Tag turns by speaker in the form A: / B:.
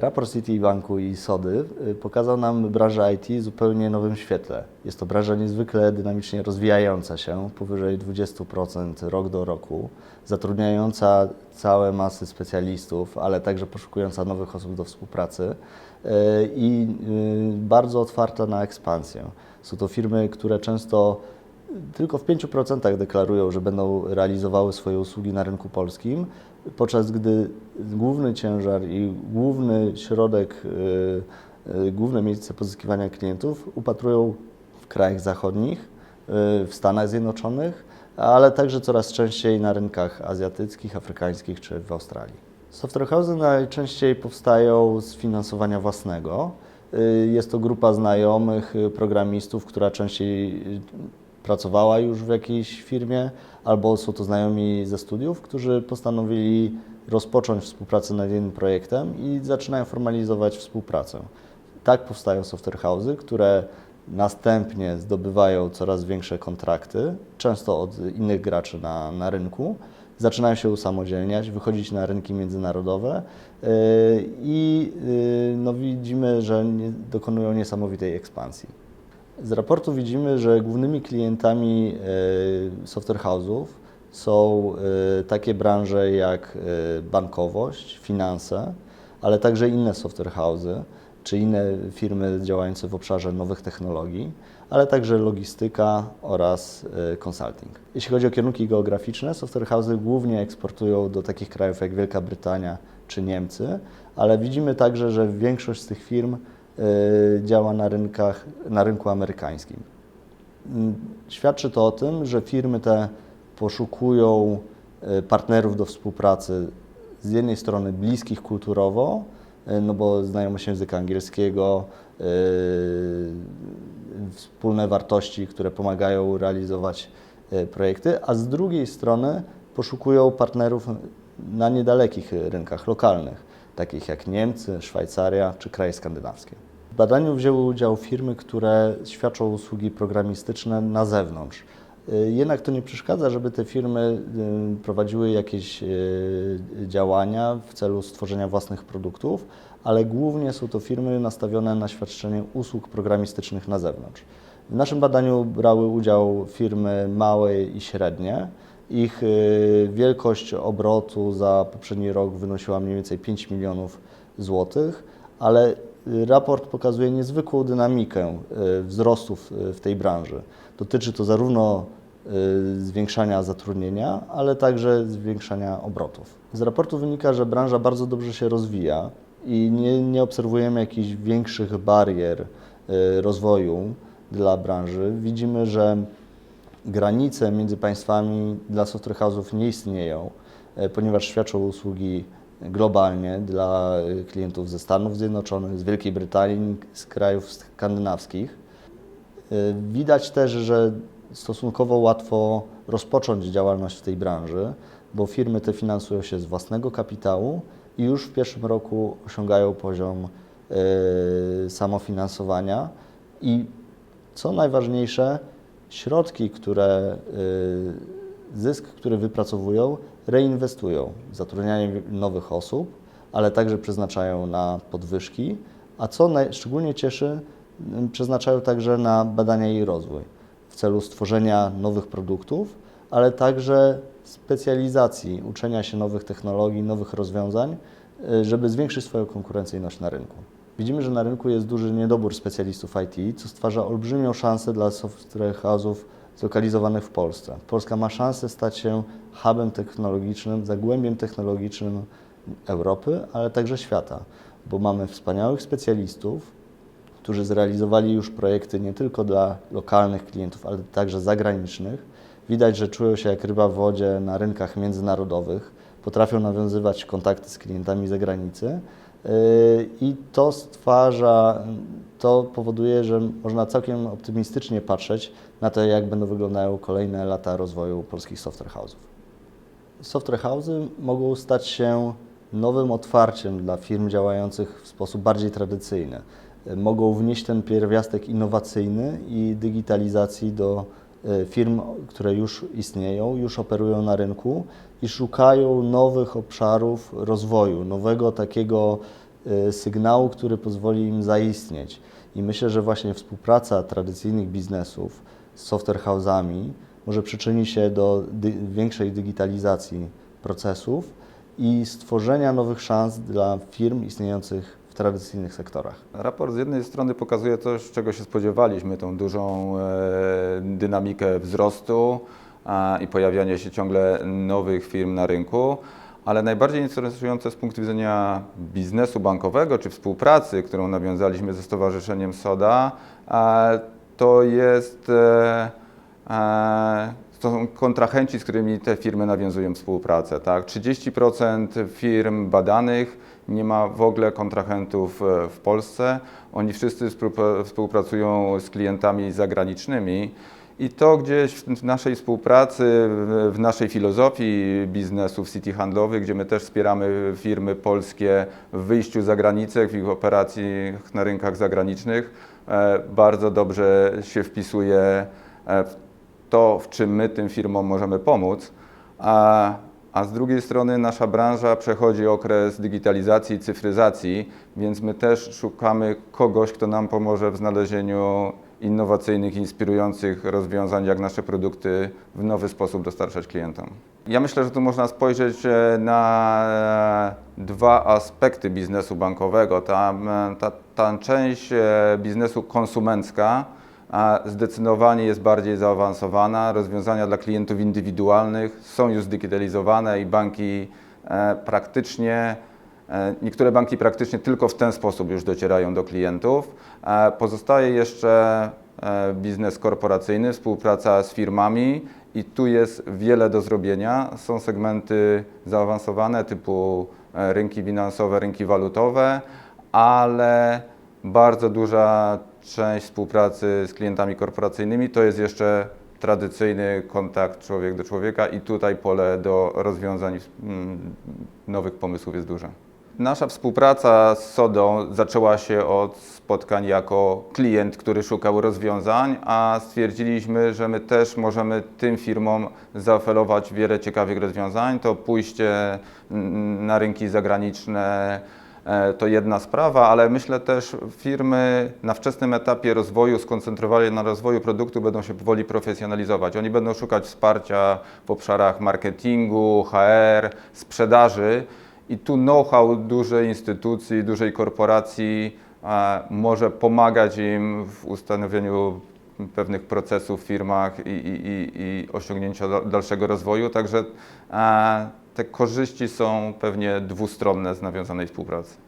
A: Raport Citibanku i Sody y, pokazał nam branżę IT w zupełnie nowym świetle. Jest to branża niezwykle dynamicznie rozwijająca się, powyżej 20% rok do roku, zatrudniająca całe masy specjalistów, ale także poszukująca nowych osób do współpracy y, i y, bardzo otwarta na ekspansję. Są to firmy, które często tylko w 5% deklarują, że będą realizowały swoje usługi na rynku polskim, podczas gdy główny ciężar i główny środek, y, y, główne miejsce pozyskiwania klientów upatrują w krajach zachodnich, y, w Stanach Zjednoczonych, ale także coraz częściej na rynkach azjatyckich, afrykańskich czy w Australii. Software house'y najczęściej powstają z finansowania własnego. Jest to grupa znajomych programistów, która częściej pracowała już w jakiejś firmie, albo są to znajomi ze studiów, którzy postanowili rozpocząć współpracę nad jednym projektem i zaczynają formalizować współpracę. Tak powstają software house'y, które następnie zdobywają coraz większe kontrakty, często od innych graczy na, na rynku, zaczynają się usamodzielniać, wychodzić na rynki międzynarodowe yy, i yy, no, widzimy, że nie, dokonują niesamowitej ekspansji. Z raportu widzimy, że głównymi klientami e, software house'ów są e, takie branże jak e, bankowość, finanse, ale także inne software house'y, czy inne firmy działające w obszarze nowych technologii, ale także logistyka oraz consulting. Jeśli chodzi o kierunki geograficzne, software house'y głównie eksportują do takich krajów jak Wielka Brytania czy Niemcy, ale widzimy także, że większość z tych firm działa na, rynkach, na rynku amerykańskim. Mm, Świadczy to o tym, że firmy te poszukują y, partnerów do współpracy z jednej strony bliskich kulturowo, y, no bo znajomość języka angielskiego, y, wspólne wartości, które pomagają realizować y, projekty, a z drugiej strony poszukują partnerów na niedalekich rynkach lokalnych, takich jak Niemcy, Szwajcaria czy kraje skandynawskie. W badaniu wzięły udział firmy, które świadczą usługi programistyczne na zewnątrz. Y, Jednak to nie przeszkadza, żeby te firmy y, prowadziły jakieś y, działania w celu stworzenia własnych produktów, ale głównie są to firmy nastawione na świadczenie usług programistycznych na zewnątrz. W naszym badaniu brały udział firmy małe i średnie. Ich y, wielkość obrotu za poprzedni rok wynosiła mniej więcej 5 milionów złotych, ale y, raport pokazuje niezwykłą dynamikę y, wzrostów w tej branży. Dotyczy to zarówno zwiększania zatrudnienia, ale także zwiększania obrotów. Z raportu wynika, że branża bardzo dobrze się rozwija i nie, nie obserwujemy jakichś większych barier rozwoju dla branży. Widzimy, że granice między państwami dla software house'ów nie istnieją, e, ponieważ świadczą usługi globalnie dla e, klientów ze Stanów Zjednoczonych, z Wielkiej Brytanii, z krajów skandynawskich. E, Widać też, że stosunkowo łatwo rozpocząć działalność w tej branży, bo firmy te finansują się z własnego kapitału i już w pierwszym roku osiągają poziom samofinansowania i co najważniejsze, środki, które, y, zysk, który wypracowują, reinwestują w zatrudnianie nowych osób, ale także przeznaczają na podwyżki, a co szczególnie cieszy, y, przeznaczają także na badania i rozwój w celu stworzenia nowych produktów, ale także specjalizacji, uczenia się nowych technologii, nowych rozwiązań, y, żeby zwiększyć swoją konkurencyjność na rynku. Widzimy, że na rynku jest duży niedobór specjalistów IT, co stwarza olbrzymią szansę dla software house'ów zlokalizowanych w Polsce. Polska ma szansę stać się hubem technologicznym, zagłębiem technologicznym Europy, ale także świata, bo mamy wspaniałych specjalistów, którzy zrealizowali już projekty nie tylko dla lokalnych klientów, ale także zagranicznych. Widać, że czują się jak ryba w wodzie na rynkach międzynarodowych, potrafią nawiązywać kontakty z klientami zagranicy. Yy, I to stwarza, to powoduje, że można całkiem optymistycznie patrzeć na to, jak będą wyglądały kolejne lata rozwoju polskich software house'ów. Software house'y mogą stać się nowym otwarciem dla firm działających w sposób bardziej tradycyjny. Yy, Mogą wnieść ten pierwiastek innowacyjny i digitalizacji do firm, które już istnieją, już operują na rynku i szukają nowych obszarów rozwoju, nowego takiego y, sygnału, który pozwoli im zaistnieć. I myślę, że właśnie współpraca tradycyjnych biznesów z software house'ami może przyczynić się do dy- większej digitalizacji procesów i stworzenia nowych szans dla firm istniejących tradycyjnych sektorach.
B: Raport z jednej strony pokazuje coś, czego się spodziewaliśmy, tą dużą e, dynamikę wzrostu i pojawianie się ciągle nowych firm na rynku, ale najbardziej interesujące z punktu widzenia biznesu bankowego czy współpracy, którą nawiązaliśmy ze Stowarzyszeniem SODA, to jest e, e, to są kontrahenci, z którymi te firmy nawiązują współpracę. Tak? 30% firm badanych nie ma w ogóle kontrahentów e, w Polsce. Oni wszyscy współpra- współpracują z klientami zagranicznymi. I to gdzieś w naszej współpracy, w- w naszej filozofii biznesu w City Handlowych, gdzie my też wspieramy firmy polskie w wyjściu za granicę, w ich operacjach na rynkach zagranicznych, e, bardzo dobrze się wpisuje e, w to, w czym my tym firmom możemy pomóc. A, a z drugiej strony nasza branża przechodzi okres digitalizacji cyfryzacji, więc my też szukamy kogoś, kto nam pomoże w znalezieniu innowacyjnych, inspirujących rozwiązań, jak nasze produkty w nowy sposób dostarczać klientom. Ja myślę, że tu można spojrzeć e, na e, dwa aspekty biznesu bankowego. Ta, e, ta, ta część biznesu konsumencka, a zdecydowanie jest bardziej zaawansowana. Rozwiązania dla klientów indywidualnych są już zdigitalizowane i banki e, praktycznie, e, niektóre banki praktycznie tylko w ten sposób już docierają do klientów. E, Pozostaje jeszcze biznes korporacyjny, współpraca z firmami i tu jest wiele do zrobienia. Są segmenty zaawansowane typu rynki finansowe, rynki walutowe, ale bardzo duża część współpracy z klientami korporacyjnymi to jest jeszcze tradycyjny kontakt człowiek do człowieka i tutaj pole do rozwiązań mm, nowych pomysłów jest duże. Nasza współpraca z Sodą zaczęła się od spotkań jako klient, który szukał rozwiązań, a stwierdziliśmy, że my też możemy tym firmom zaoferować wiele ciekawych rozwiązań. To pójście mm, na rynki zagraniczne, to jedna sprawa, ale myślę też firmy na wczesnym etapie rozwoju, skoncentrowane na rozwoju produktu, będą się powoli profesjonalizować. Oni będą szukać wsparcia w obszarach marketingu, HR, sprzedaży i tu know-how dużej instytucji, dużej korporacji e, może pomagać im w ustanowieniu pewnych procesów w firmach i, i, i, i osiągnięcia da- dalszego rozwoju. Także e, te korzyści są pewnie dwustronne z nawiązanej współpracy.